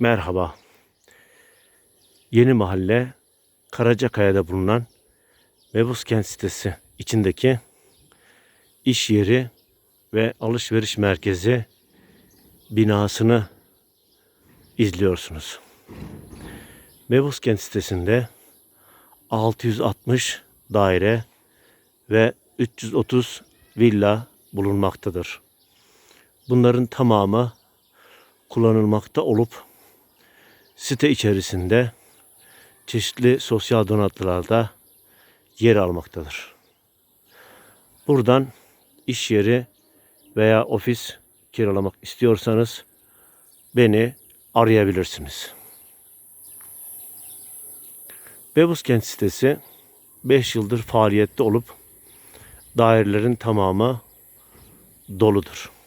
Merhaba. Yeni mahalle Karacakaya'da bulunan Mebus kent sitesi içindeki iş yeri ve alışveriş merkezi binasını izliyorsunuz. Mebus kent sitesinde 660 daire ve 330 villa bulunmaktadır. Bunların tamamı kullanılmakta olup site içerisinde çeşitli sosyal donatılarda yer almaktadır. Buradan iş yeri veya ofis kiralamak istiyorsanız beni arayabilirsiniz. Bebus Kent sitesi 5 yıldır faaliyette olup dairelerin tamamı doludur.